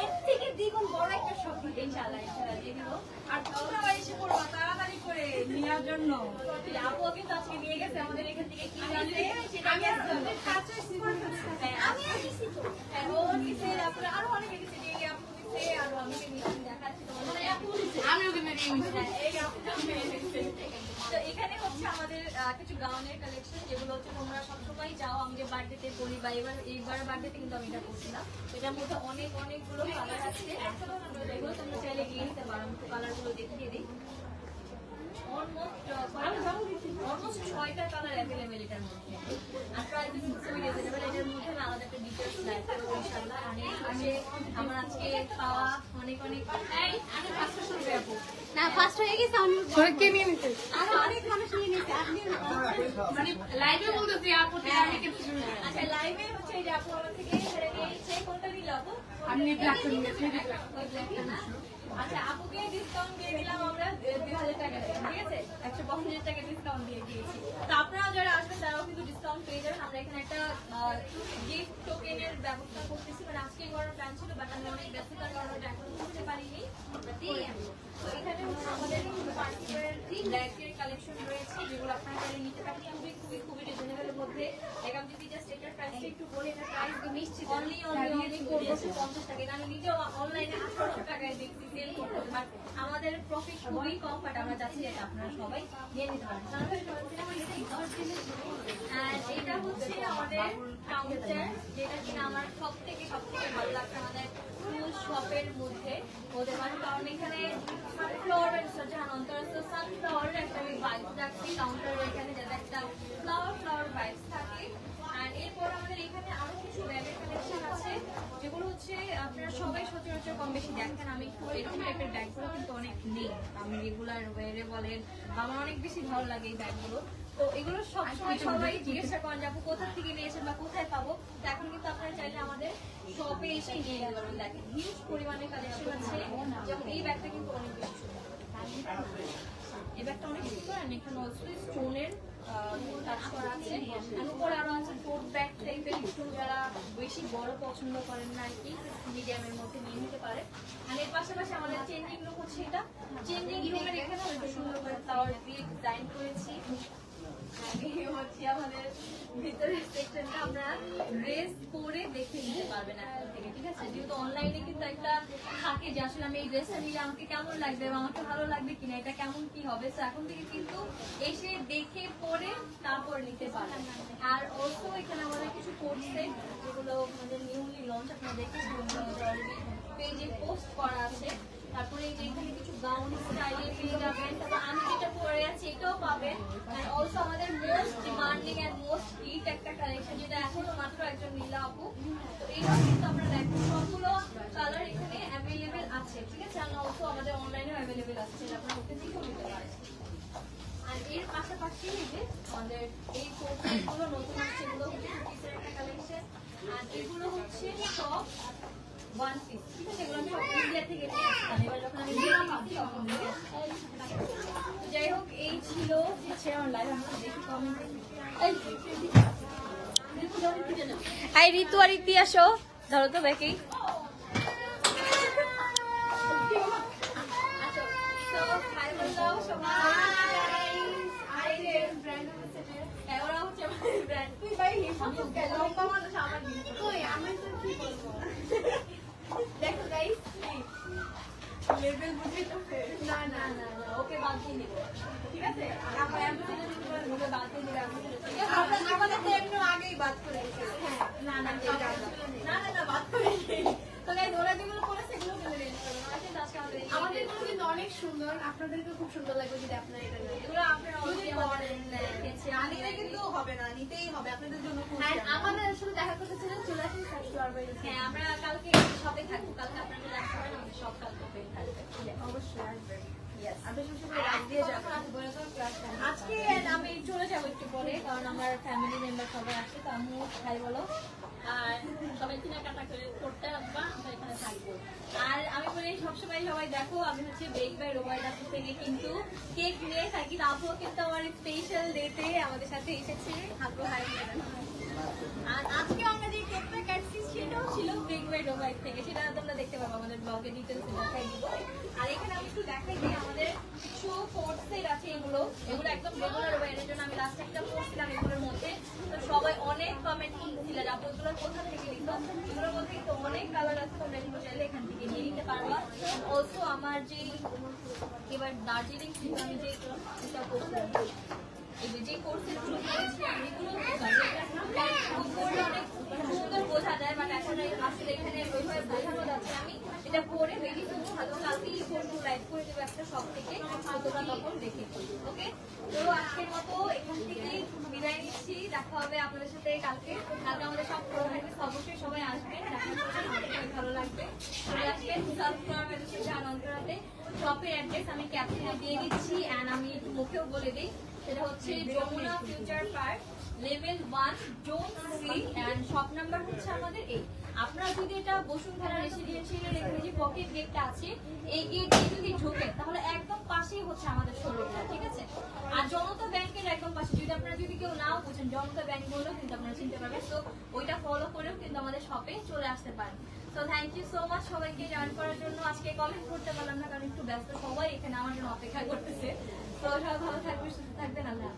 এর থেকে বড় একটা দিব আর জন্য নিয়ে গেছে আমাদের এখান থেকে কি জানতে আমি আর তোমাদের কাছে করে ফেলছি। আমি আসছি তো হ্যাঁ, ও নিচে তারপরে আরও অনেকে নিচে দিয়ে আপু নিচে আরও আমাকে নিচে দেখাচ্ছি তোমাদের আপু নিচে আমি ওকে মেরে নিয়েছি। হ্যাঁ, এই আপুটা মেয়ে নিচে। তো এখানে হচ্ছে আমাদের কিছু গাউনের কালেকশন যেগুলো হচ্ছে তোমরা সবসময় যাও আমি যে বার্থডেতে পরি বা এবার এইবার বার্থডেতে কিন্তু আমি এটা করছিলাম এটার মধ্যে অনেক অনেকগুলো কালার আছে। এগুলো তোমরা চাইলে গিয়ে নিতে পারো। আমি কালারগুলো দেখিয়ে দিই। অলমোস্ট অলমোস্ট ছয়টা কালার অ্যাভেলেবেল এটার মধ্যে। আর এটার আলাদা একটা ডিটেলস আমার আজকে পাওয়া অনেক অনেক। আমি না ফার্স্ট হয়ে গেছে আমি সবাইকে নিয়ে নিতে। আরও অনেক মানুষ নিয়ে নিয়েছে আপনি মানে লাইভে বলতেছি আপত্তি আমি কিন্তু আচ্ছা লাইভে হচ্ছে এই যে আপু আমার থেকে ছেড়ে নিয়েছে কোনটা নিল আপু। আমি ব্ল্যাক করে নিয়েছি ওই black টা না? আচ্ছা আপুকে ডিসকাউন্ট দিয়ে দিলাম আমরা দুই হাজার টাকা ঠিক আছে? একশো পঞ্চাশ টাকা ডিসকাউন্ট দিয়ে দিয়েছি। তো আপনারা যারা আসবেন তারাও কিন্তু ডিসকাউন্ট পেয়ে যাবেন। আমরা এখানে একটা গিফট টোকেনের ব্যবস্থা করতেছি। মানে আজকে করার প্ল্যান ছিল বাট আমি অনেক ব্যস্ততার কারণে এখন করতে পারিনি তো এখানে হচ্ছে আমাদের পার্টিকুলার ব্ল্যাকের কালেকশন রয়েছে যেগুলো আপনারা চাইলে নিতে পারেন। খুবই খুবই খুবই রিজনেবলের মধ্যে আমি যদি জাস্ট এটার প্রাইসটা একটু বলি এটার প্রাইস নিশ্চিত। অনলি অনলি অনলি করব পঞ্চাশ টাকা। এটা আমি নিজেও অনলাইনে আঠারোশো টাকায় দেখছি সেল করতে বাট আমাদের প্রফিট খুবই কম বাট আমরা চাচ্ছি এটা আপনারা সবাই নিয়ে নিতে পারেন। আর এটা হচ্ছে আমাদের কাউন্টার যেটা কিনা আমার সব থেকে সব থেকে ভালো লাগছে আমাদের ফুল শপের মধ্যে। ওদের কারণ এখানে সানফ্লাওয়ার জাহান অন্তরস্থ সানফ্লাওয়ারের একটা আমি ভাইবস রাখছি। কাউন্টারের এখানে যাতে একটা ফ্লাওয়ার ফ্লাওয়ার ভাইবস থাকে। আর এরপর আমাদের এখানে আরও কিছু ব্যাগের কালেকশন আছে যেগুলো হচ্ছে আপনারা সবাই সচরাচর কম বেশি দেখেন। আমি একটু এরকম টাইপের ব্যাগগুলো কিন্তু অনেক নেই। আমি রেগুলার ওয়ারে বলেন আমার অনেক বেশি ভালো লাগে এই ব্যাগগুলো তো এগুলো সবসময় সবাই জিজ্ঞাসা করেন যে আপু কোথা থেকে নিয়েছেন বা কোথায় পাবো? তো এখন কিন্তু আপনারা চাইলে আমাদের শপে এসে নিয়ে পারবেন দেখেন হিউজ পরিমাণে কালেকশন আছে। যেমন এই ব্যাগটা কিন্তু অনেক বেশি। বেশি বড় পছন্দ করেন না মিডিয়ামের মধ্যে নিয়ে নিতে পারে। আর এর পাশাপাশি আমাদের চেঞ্জিং রুম চেঞ্জিং রুমের এখানে সুন্দর করে ফ্লাওয়ার দিয়ে ডিজাইন করেছি। পারবেন এখন থেকে কিন্তু এসে দেখে পরে তারপর নিতে পারেন আর অলসো এখানে আমাদের কিছু কোর্স যেগুলো আমাদের নিউলি লঞ্চ আপনারা দেখেছেন পেজে পোস্ট করা আছে। তারপরে এখানে কিছু গাউন স্টাইলে পেয়ে যাবেন তারপর আমি যেটা পরে আছি এটাও পাবেন এন্ড অলসো আমাদের most demanding and most hit একটা কালেকশন যেটা এখনও মাত্র একজন নীলা আপু। তো কিন্তু আমরা দেখব। সবগুলো কালার এখানে অ্যাভেলেবেল আছে, ঠিক আছে? আর অলসো আমাদের অনলাইনেও অ্যাভেলেবেল আছে, যেটা আপনারা আর এর পাশাপাশি এই যে আমাদের এই কোর্সগুলো নতুন আসছে এগুলো হচ্ছে কালেকশন আর এগুলো হচ্ছে সব ওয়ান এই ছিল হচ্ছে হাই ঋতু আর ইতি আসো ধরো তো দেখি আচ্ছা তো হাই বললাম সবাই হাই রে ব্র্যান্ড হ্যাঁ ওরা হচ্ছে আমার ব্র্যান্ড তুই ভাই লম্বা মানুষ আমার কই আমি তো কি বলব দেখো গাইস লেভেল বুঝে তো না না না না ওকে বাদ দিয়ে নিব ঠিক আছে আমরা অ্যাম্বুলেন্সে যদি তোমরা ওকে বাদ দিয়ে দিলে আমরা আমাদের তো এমনি আগেই বাদ করে দিয়েছে হ্যাঁ না না না না না বাদ করে দিই তো গাইস ওরা যেগুলো করেছে এগুলো কেন রেঞ্জ করবে না কিন্তু আজকে আমাদের এই- আমাদেরগুলো কিন্তু অনেক সুন্দর আপনাদেরকে খুব সুন্দর লাগবে যদি আপনারা এটা নেন। এগুলো আপনারা অলরেডি আমাদের দেখেছেন না কিন্তু হবে না নিতেই হবে। আপনাদের জন্য খুব আর আমাদের আসলে দেখা করতে ছিলেন চলে আসেন সাতশো আর হ্যাঁ আমরা কালকে সবে থাকব। কালকে আপনারা যদি আসতে পারেন আমাদের সব কালকে থাকবে। অবশ্যই আসবেন আজকে আমি চলে যাব একটু পরে কারণ আমার ফ্যামিলি মেম্বার সবাই আসছে তো আম্মু খাই বলো। সবাই কেনাকাটা করে এখানে থাকব। আর আমি বলি, সবসময় সবাই দেখো, আমি হচ্ছে বেক বাই রোবাইডা থেকে কিন্তু কেক নিয়ে থাকি। তারপর কিন্তু আমার স্পেশাল ডেতে আমাদের সাথে এসেছে। হাগো আর আজকে আমরা যে কেকটা কাটছি ছিল বেক বাই রোবাইড থেকে। সেটা তোমরা দেখতে পাবো আমাদের ব্লগে ডিটেলস আর এখানে আমি একটু দেখাই দিই, আমাদের কিছু কোর্স আছে এগুলো। এগুলো একদম ওয়ারের জন্য। আমি লাস্ট একটা করছিলাম এগুলোর মধ্যে। তো সবাই অনেক কমেন্ট থেকে এখান থেকে নিয়ে নিতে পারবা। অলসো আমার যে এবার দার্জিলিং থেকে যে এটা করছিলাম, এই যে গুলো করেছি আমি সুন্দর বোঝা যায় বাট এখন বোঝানো যাচ্ছে আমি এটা পরে রেডি করব হয়তো করব লাইভ করে দেবো একটা সব থেকে তোমরা দেখে ওকে তো আজকের মতো এখান থেকেই বিদায় নিচ্ছি, দেখা হবে আপনাদের সাথে কালকে কালকে আমাদের সব প্রোগ্রামে অবশ্যই সবাই আসবেন দেখা করবেন আমাদের খুবই ভালো লাগবে এই গেট যদি তাহলে একদম পাশেই হচ্ছে আমাদের শোরুমটা ঠিক আছে আর জনতা ব্যাংকের একদম পাশে যদি আপনারা যদি কেউ নাও বুঝেন জনতা ব্যাংক বলেও কিন্তু আপনারা চিনতে পারবেন তো ওইটা ফলো করেও কিন্তু আমাদের শপে চলে আসতে পারেন তো থ্যাংক ইউ সো মাচ সবাইকে জয়েন করার জন্য আজকে কমেন্ট করতে পারলাম না, কারণ একটু ব্যস্ত সবাই এখানে আমার জন্য অপেক্ষা করতেছে তো সবাই ভালো থাকবে সুস্থ থাকবেন, আল্লাহ।